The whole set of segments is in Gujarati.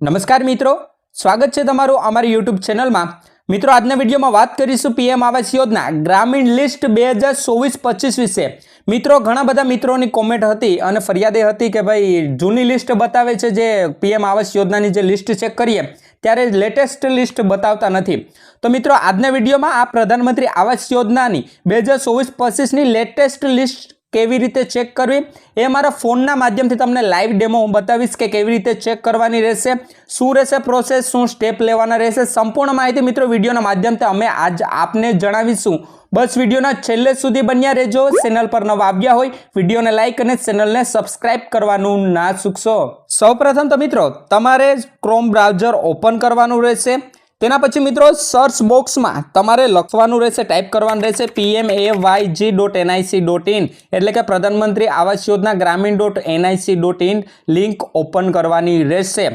નમસ્કાર મિત્રો, સ્વાગત છે તમારું અમારી યુટ્યુબ ચેનલમાં. મિત્રો, આજના વિડીયોમાં વાત કરીશું પીએમ આવાસ યોજના ગ્રામીણ લિસ્ટ બે હજાર ચોવીસ પચીસ વિશે. મિત્રો, ઘણા બધા મિત્રોની કોમેન્ટ હતી અને ફરિયાદે હતી કે ભાઈ, જૂની લિસ્ટ બતાવે છે જે પીએમ આવાસ યોજનાની જે લિસ્ટ ચેક કરીએ, ત્યારે લેટેસ્ટ લિસ્ટ બતાવતા નથી. તો મિત્રો, આજના વિડીયોમાં આ પ્રધાનમંત્રી આવાસ યોજનાની બે હજાર ચોવીસ પચીસની લેટેસ્ટ લિસ્ટ કેવી રીતે ચેક કરવી? એ મારા ફોનના માધ્યમથી તમને લાઈવ ડેમો હું બતાવીશ કે કેવી રીતે ચેક કરવાની રહેશે, શું રહેશે પ્રોસેસ શું સ્ટેપ લેવાના રહેશે. સંપૂર્ણ માહિતી મિત્રો વિડીયોના માધ્યમથી અમે આજ આપને જણાવીશું. બસ વિડીયોના છેલ્લે સુધી બન્યા રહેજો. ચેનલ પર નવા આવ્યા હોય, વિડીયોને લાઈક અને ચેનલને સબસ્ક્રાઇબ કરવાનું ના ચૂકશો. સૌપ્રથમ તો મિત્રો, તમારે ક્રોમ બ્રાઉઝર ઓપન કરવાનું રહેશે. તેના પછી મિત્રો સર્ચ બોક્સમાં તમારે લખવાનું રહેશે ટાઈપ કરવાનું રહેશે PM A Y G dot NIC dot in એટલે કે Pradhan Mantri Awas Yojana Gramin dot NIC dot in link open કરવાની રહેશે.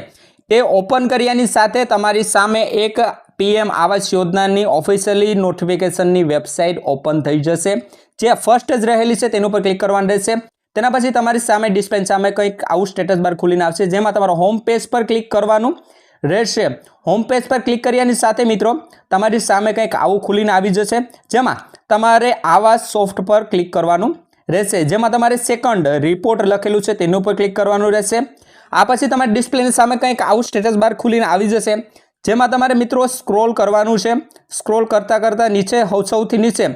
એ ઓપન કર્યાની સાથે તમારી સામે એક પીએમ આવાસ યોજનાની ઓફિશિયલી નોટિફિકેશનની વેબસાઇટ ઓપન થઈ જશે. જે ફર્સ્ટ જ રહેલી છે, તેની ઉપર ક્લિક કરવાનું રહેશે. તેના પછી તમારી સામે ડિસ્પ્લે સામે કંઈક આવું સ્ટેટસ બાર ખુલીને આવશે, જેમાં તમારો હોમ પેજ પર ક્લિક કરવાનું. રહેશે. હોમ પેજ પર ક્લિક કર્યાની સાથે મિત્રો, તમારી સામે કંઈક આવું ખુલીને આવી જશે, જેમાં તમારે આવા સોફ્ટ પર ક્લિક કરવાનું રહેશે. જેમાં તમારે સેકન્ડ રિપોર્ટ લખેલું છે, તેની ઉપર ક્લિક કરવાનું રહેશે. આ પછી તમારે ડિસ્પ્લેની સામે કંઈક આવું સ્ટેટસ બાર ખુલીને આવી જશે, જેમાં તમારે મિત્રો સ્ક્રોલ કરવાનું છે. સ્ક્રોલ કરતાં કરતાં નીચે, સૌથી નીચે,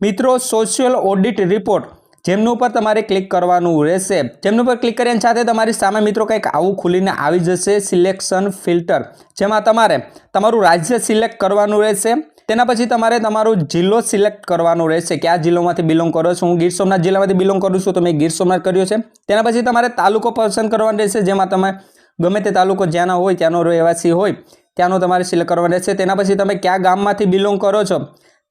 મિત્રો સોશિયલ ઓડિટ રિપોર્ટ જેમનું ઉપર તમારે ક્લિક કરવાનું રહેશે. જેમનું ઉપર ક્લિક કર્યાની સાથે તમારી સામે મિત્રો કંઈક આવું ખુલીને આવી જશે. સિલેક્શન ફિલ્ટર જેમાં તમારે તમારું રાજ્ય સિલેક્ટ કરવાનું રહેશે. તેના પછી તમારે તમારો જિલ્લો સિલેક્ટ કરવાનો રહેશે કયા જિલ્લોમાંથી બિલોંગ કરો છો. હું ગીર સોમનાથ જિલ્લામાંથી બિલોંગ કરું છું તો મેં ગીર સોમનાથ કર્યો છે. તેના પછી તમારે તાલુકો પસંદ કરવાનો રહેશે. જેમાં તમે ગમે તે તાલુકો જ્યાંના હોય, ત્યાંનો રહેવાસી હોય, ત્યાંનો તમારે સિલેક્ટ કરવાનો રહેશે. તેના પછી તમે કયા ગામમાંથી બિલોંગ કરો છો?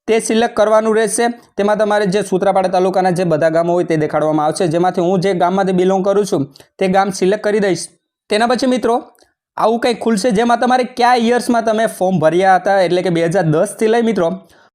તે સિલેક્ટ કરવાનું રહેશે. તેમાં તમારે જે સૂત્રાપાડા તાલુકાના જે બધા ગામો હોય તે દેખાડવામાં આવશે. જેમાંથી હું જે ગામમાંથી બિલોંગ કરું છું, તે ગામ સિલેક્ટ કરી દઈશ. તેના પછી મિત્રો, આવું કંઈક ખુલશે જેમાં તમારે કયા યર્સમાં તમે ફોર્મ ભર્યા હતા? એટલે કે બે હજાર દસથી લઈ મિત્રો,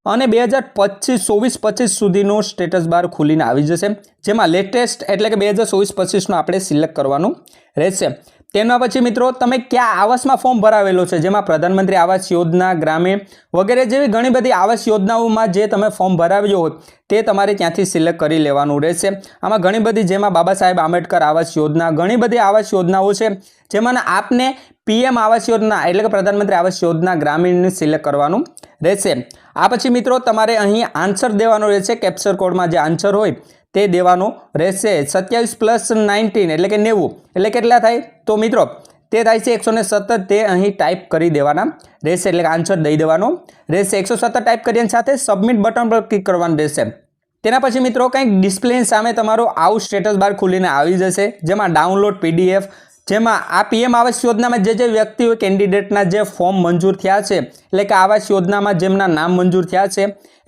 અને બે હજાર પચીસ ચોવીસ પચીસ સુધીનું સ્ટેટસ બાર ખુલીને આવી જશે. જેમાં લેટેસ્ટ એટલે કે બે હજાર ચોવીસ પચીસનું આપણે સિલેક્ટ કરવાનું રહેશે. તેના પછી મિત્રો તમે કયા આવાસમાં ફોર્મ ભરાવેલો છે? જેમાં પ્રધાનમંત્રી આવાસ યોજના ગ્રામીણ વગેરે જેવી ઘણી બધી આવાસ યોજનાઓમાં જે તમે ફોર્મ ભરાવ્યો હોય તે તમારે ત્યાંથી સિલેક્ટ કરી લેવાનું રહેશે. આમાં ઘણી બધી જેમાં બાબા સાહેબ આંબેડકર આવાસ યોજના, ઘણી બધી આવાસ યોજનાઓ છે, જેમાં આપને પીએમ આવાસ યોજના એટલે કે પ્રધાનમંત્રી આવાસ યોજના ગ્રામીણને સિલેક્ટ કરવાનું રહેશે. આ પછી મિત્રો તમારે અહીં આન્સર દેવાનો રહેશે કેપ્ચર કોડમાં જે આન્સર હોય તે દેવાનો રહેશે. સત્યાવીસ પ્લસ નાઇન્ટીન એટલે કે નેવું. એટલે કેટલા થાય? તો મિત્રો, તે થાય છે એકસો સત્તર. તે અહીં ટાઈપ કરી દેવાના રહેશે. એટલે કે આન્સર દઈ દેવાનો રહેશે. એકસો સત્તર ટાઈપ કરીને સાથે સબમિટ બટન પર ક્લિક કરવાનું રહેશે. તેના પછી મિત્રો, કંઈક ડિસ્પ્લેની સામે તમારો આવું સ્ટેટસ બાર ખુલીને આવી જશે. જેમાં ડાઉનલોડ પીડીએફ જેમાં આ પીએમ આવાસ યોજનામાં જે જે વ્યક્તિઓ કેન્ડિડેટના જે ફોર્મ મંજૂર થયા છે, એટલે કે આવાસ યોજનામાં જેમના નામ મંજૂર થયા છે,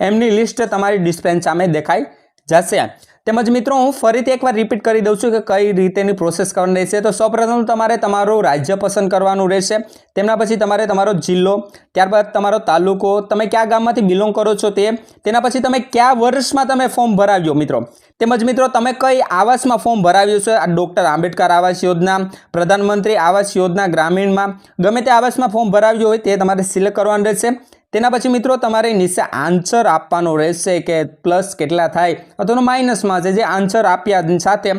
એમની લિસ્ટ તમારી ડિસ્પ્લે સામે દેખાઈ જશે. તેમજ મિત્રો, હું ફરીથી એકવાર રિપીટ કરી દઉં છું કે કઈ રીતેની પ્રોસેસ કરવાની રહેશે. તો સૌપ્રથમ તમારે તમારું રાજ્ય પસંદ કરવાનું રહેશે. તેમના પછી તમારે તમારો જિલ્લો, ત્યારબાદ તમારો તાલુકો, તમે કયા ગામમાંથી બિલોંગ કરો છો તે, તેના પછી તમે કયા વર્ષમાં તમે ફોર્મ ભરાવ્યો મિત્રો? તેમજ મિત્રો, તમે કઈ આવાસમાં ફોર્મ ભરાવ્યું છે? આ ડૉક્ટર આંબેડકર આવાસ યોજના, પ્રધાનમંત્રી આવાસ યોજના ગ્રામીણમાં, ગમે તે આવાસમાં ફોર્મ ભરાવ્યું હોય તે તમારે સિલેક્ટ કરવાનું રહેશે. તેના પછી મિત્રો તમારે નીચે આન્સર આપવાનો રહેશે કે પ્લસ કેટલા થાય અથવા માઇનસમાં છે. જે આન્સર આપ્યા સાથે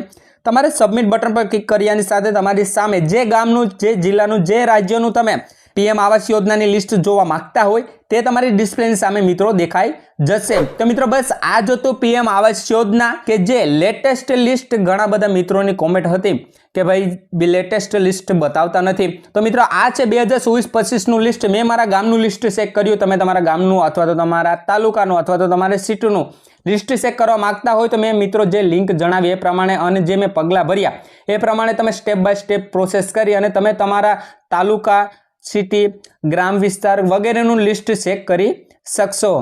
તમારે સબમિટ બટન પર ક્લિક કર્યાની સાથે તમારી સામે જે ગામનું, જે જિલ્લાનું, જે રાજ્યનું તમે પીએમ આવાસ યોજનાની લિસ્ટ જોવા માંગતા હોય તે તમારી ડિસ્પ્લેની સામે મિત્રો દેખાઈ જશે. તો મિત્રો બસ, આ જ હતું પીએમ આવાસ યોજના કે જે લેટેસ્ટ લિસ્ટ ઘણા બધા મિત્રોની કોમેન્ટ હતી કે ભાઈ લેટેસ્ટ લિસ્ટ બતાવતા નથી. તો મિત્રો, આ છે બે હજાર ચોવીસ પચીસનું લિસ્ટ મેં મારા ગામનું લિસ્ટ ચેક કર્યું. તમે તમારા ગામનું અથવા તો તમારા તાલુકાનું અથવા તો તમારા સીટનું લિસ્ટ ચેક કરવા માગતા હોય તો મેં મિત્રો જે લિંક જણાવી એ પ્રમાણે અને જે મેં પગલાં ભર્યા એ પ્રમાણે તમે સ્ટેપ બાય સ્ટેપ પ્રોસેસ કરી અને તમે તમારા તાલુકા સિટી ગ્રામ વિસ્તાર વગેરેનું લિસ્ટ ચેક કરી શકશો.